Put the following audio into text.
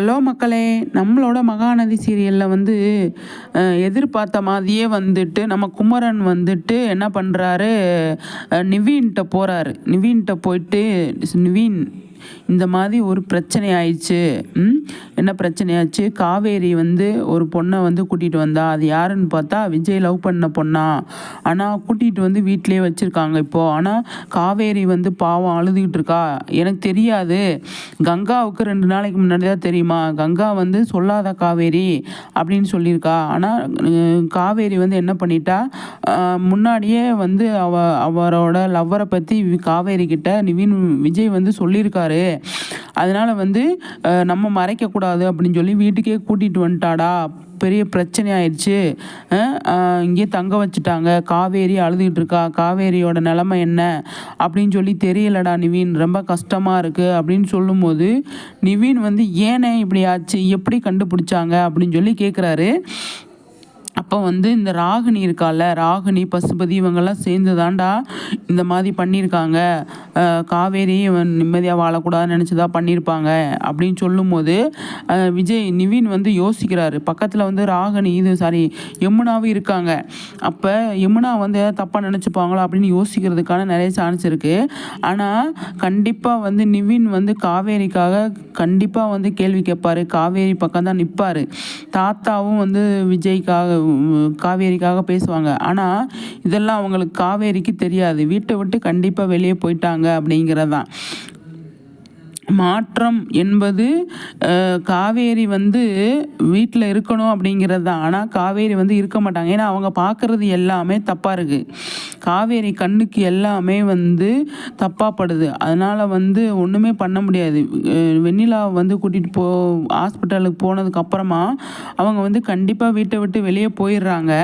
Hello மக்களே நம்மளோட மகாநதி சீரியலில் வந்து எதிர்பார்த்த மாதிரியே வந்துட்டு நம்ம குமரன் வந்துட்டு என்ன பண்ணுறாரு நிவீன்கிட்ட போகிறாரு நிவீன்கிட்ட போயிட்டு நிவீன் இந்த மாதிரி ஒரு பிரச்சனை ஆயிடுச்சு. என்ன பிரச்சனை ஆச்சு? காவேரி வந்து ஒரு பொண்ணை வந்து கூட்டிகிட்டு வந்தா. அது யாருன்னு பார்த்தா விஜய் லவ் பண்ண பொண்ணா. ஆனால் கூட்டிகிட்டு வந்து வீட்டிலேயே வச்சுருக்காங்க இப்போது ஆனால் காவேரி வந்து பாவம் அழுதுகிட்டு இருக்கா? எனக்கு தெரியாது. கங்காவுக்கு ரெண்டு நாளைக்கு முன்னாடி தான் தெரியுமா? கங்கா வந்து சொல்லாத காவேரி அப்படின்னு சொல்லியிருக்கா. ஆனால் காவேரி வந்து என்ன பண்ணிட்டா? முன்னாடியே வந்து அவ அவரோட லவ்வரை பற்றி காவேரி கிட்ட நிவின் விஜய் வந்து சொல்லியிருக்காரு. அதனால் வந்து நம்ம மறைக்கக்கூடாது அப்படின்னு சொல்லி வீட்டுக்கே கூட்டிகிட்டு வந்துட்டாடா. பெரிய பிரச்சனை ஆயிடுச்சு இங்கே இங்கேயே தங்க வச்சுட்டாங்க. காவேரி அழுதுகிட்டு இருக்கா. காவேரியோட நிலமை என்ன? அப்படின்னு சொல்லி தெரியலடா நிவின். ரொம்ப கஷ்டமாக இருக்குது அப்படின்னு சொல்லும்போது நிவின் வந்து ஏனே இப்படி ஆச்சு? எப்படி கண்டுபிடிச்சாங்க? அப்படின்னு சொல்லி கேட்குறாரு அப்போ வந்து இந்த ராகினி இருக்கால ராகினி பசுபதி இவங்கெல்லாம் சேர்ந்து தாண்டா இந்த மாதிரி பண்ணியிருக்காங்க. காவேரி இவன் நிம்மதியாக வாழக்கூடாதுன்னு நினச்சிதா பண்ணியிருப்பாங்க அப்படின்னு சொல்லும்போது விஜய் நிவின் வந்து யோசிக்கிறாரு. பக்கத்தில் வந்து ராகினி இது சாரி யமுனாவும் இருக்காங்க. அப்போ யமுனா வந்து ஏதாவது தப்பாக நினச்சிப்பாங்களோ அப்படின்னு யோசிக்கிறதுக்கான நிறைய சான்ஸ் இருக்குது ஆனால் கண்டிப்பாக வந்து நிவின் வந்து காவேரிக்காக கண்டிப்பாக வந்து கேள்வி கேட்பார். காவேரி பக்கம் தான் நிற்பார் தாத்தாவும் வந்து விஜய்க்காக காவேரிக்காக பேசுவாங்க. ஆனால் இதெல்லாம் அவங்களுக்கு காவேரிக்கு தெரியாது. வீட்டை விட்டு கண்டிப்பாக வெளியே போயிட்டாங்க அப்படிங்கிறது தான் மாற்றம் என்பது காவேரி வந்து வீட்டில் இருக்கணும் அப்படிங்கிறது தான். ஆனால் காவேரி வந்து இருக்க மாட்டாங்க. ஏன்னா அவங்க பார்க்குறது எல்லாமே தப்பாக இருக்குது காவேரி கண்ணுக்கு எல்லாமே வந்து தப்பாக படுது. அதனால் வந்து ஒன்றுமே பண்ண முடியாது. வெண்ணிலா வந்து கூட்டிகிட்டு போ ஹாஸ்பிட்டலுக்கு போனதுக்கப்புறமா அவங்க வந்து கண்டிப்பாக வீட்டை விட்டு வெளியே போயிடுறாங்க.